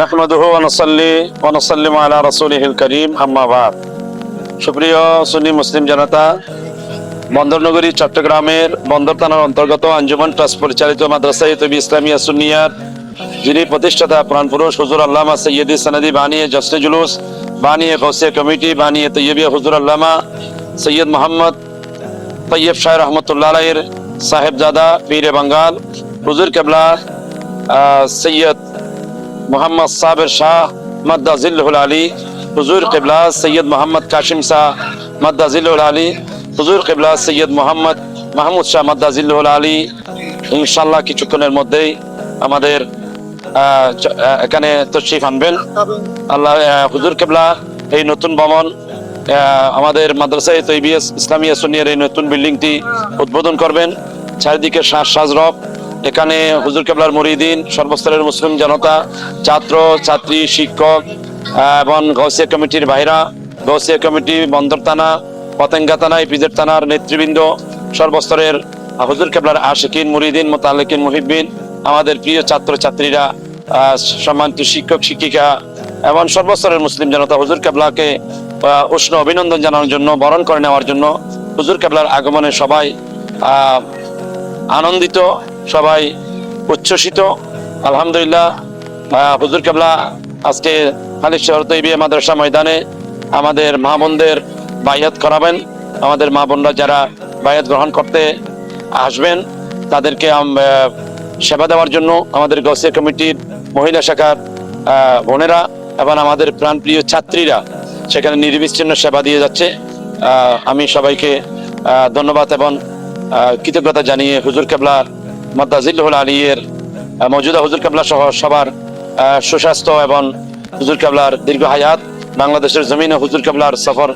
নাহমাদুহু ওয়া নুসাল্লি ওয়া নুসাল্লিমু আলা রাসূলিহিল কারীম, আম্মা বাদ। সুপ্রিয় সুন্নি মুসলিম জনতা বন্দরনগরী চট্টগ্রামের বন্দর থানার অন্তর্গত আঞ্জুমান ট্রাস্ট পরিচালিত মাদ্রাসা ইতবি ইসলামিয়া সুন্নিয়ার যিনি প্রতিষ্ঠাতা প্রাণপুরুষ হুজুর আল্লামা সৈয়দি সনদি বানিয়ে জসনে জুলুস বানিয়ে গৌসিয়া কমিটি বানিয়ে তৈয়বিয়া হুজুর আল্লামা সৈয়দ মোহাম্মদ তৈয়ব শাহ রহমতুল্লাহ আলাইয়ের সাহেবজাদা, পীরে বাঙ্গাল, হুজুর কেবলা সৈয়দ মোহাম্মদ সাবের শাহ মাদ্দাজিল্লুল আলী, হুজুর কিবলা সৈয়দ মোহাম্মদ কাশিম শাহ মাদ্দাজিল্লুল আলী, হুজুর কিবলা সৈয়দ মোহাম্মদ মাহমুদ শাহ মাদ্দাজিল্লুল আলী। ইনশাল্লাহ কিছুক্ষণের মধ্যেই আমাদের এখানে তশরিফ আনবেন। আল্লাহ হুজুর কেবলা, এই নতুন ভবন আমাদের মাদ্রাসায় তৈবিয়াস ইসলামিয়া সুনিয়ার এই নতুন বিল্ডিংটি উদ্বোধন করবেন। চারিদিকে শ্বাস সাজরব এখানে হুজুর কেবলার মরিদিন, সর্বস্তরের মুসলিম জনতা, ছাত্র, ছাত্রী, শিক্ষক এবং গৌসিয়া কমিটির ভাইরা, গৌসিয়া কমিটি, বন্দর থানা, পতেঙ্গা থানা, ইপিজেড থানার নেতৃবৃন্দ, সর্বস্তরের হুজুর কেবলার আশিকিন, মুরিদিন, মোতালেকিন মুহিবিন আমাদের প্রিয় ছাত্র, ছাত্রীরা সম্মানিত শিক্ষক, শিক্ষিকা, এবং সর্বস্তরের মুসলিম জনতা হুজুর কেবলাকে উষ্ণ অভিনন্দন জানানোর জন্য, বরণ করে নেওয়ার জন্য হুজুর কেবলার আগমনে সবাই আনন্দিত সবাই উচ্ছ্বসিত। আলহামদুলিল্লাহ হুজুর কেবলা আজকে খালিদ শহর তৈবি মাদ্রাসা ময়দানে আমাদের মা বোনদের বাইয়াত করাবেন। আমাদের মা বোনরা যারা বাইয়াত গ্রহণ করতে আসবেন, তাদেরকে সেবা দেওয়ার জন্য আমাদের গৌসিয়া কমিটির মহিলা শাখার বোনেরা এবং আমাদের প্রাণপ্রিয় ছাত্রীরা সেখানে নির্বিচ্ছিন্ন সেবা দিয়ে যাচ্ছে। আমি সবাইকে ধন্যবাদ এবং কৃতজ্ঞতা জানিয়ে হুজুর কেবলা মদ্দাজিল্লুল আলীর মৌজুদা হুজুর কেবলা সহ সবার সুস্বাস্থ্য এবং হুজুর কাবলার দীর্ঘ হায়াত বাংলাদেশের জমিনে হুজুর কাবলার সফর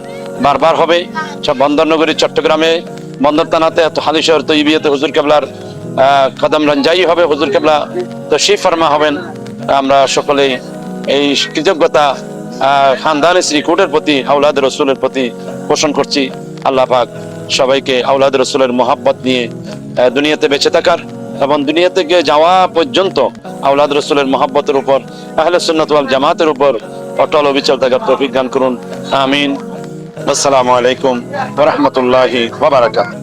বারবার হবে। বন্দরনগরী চট্টগ্রামে, বন্দর থানাতে হালিশহর তৈবিয়াতে হুজুর কেবলার কদম রঞ্জাই হবে, হুজুর কেবলা তো শি ফরমা হবেন। আমরা সকলে এই কৃতজ্ঞতা খানদান শ্রীকুটের প্রতি আউলাদ রসুলের প্রতি পোষণ করছি। আল্লাহ পাক সবাইকে আউলাদ রসুলের মোহাব্বত নিয়ে দুনিয়াতে বেঁচে থাকার এবং দুনিয়া থেকে যাওয়া পর্যন্ত আউলাদ রসুলের মহাব্বতের উপর, আহলে সুন্নাত ওয়াল জামাতের উপর অটল অবিচল থাকার প্রভিজ্ঞান করুন। আমিন। আসসালামু আলাইকুম রহমতুল্লাহ বারাকাতুহু।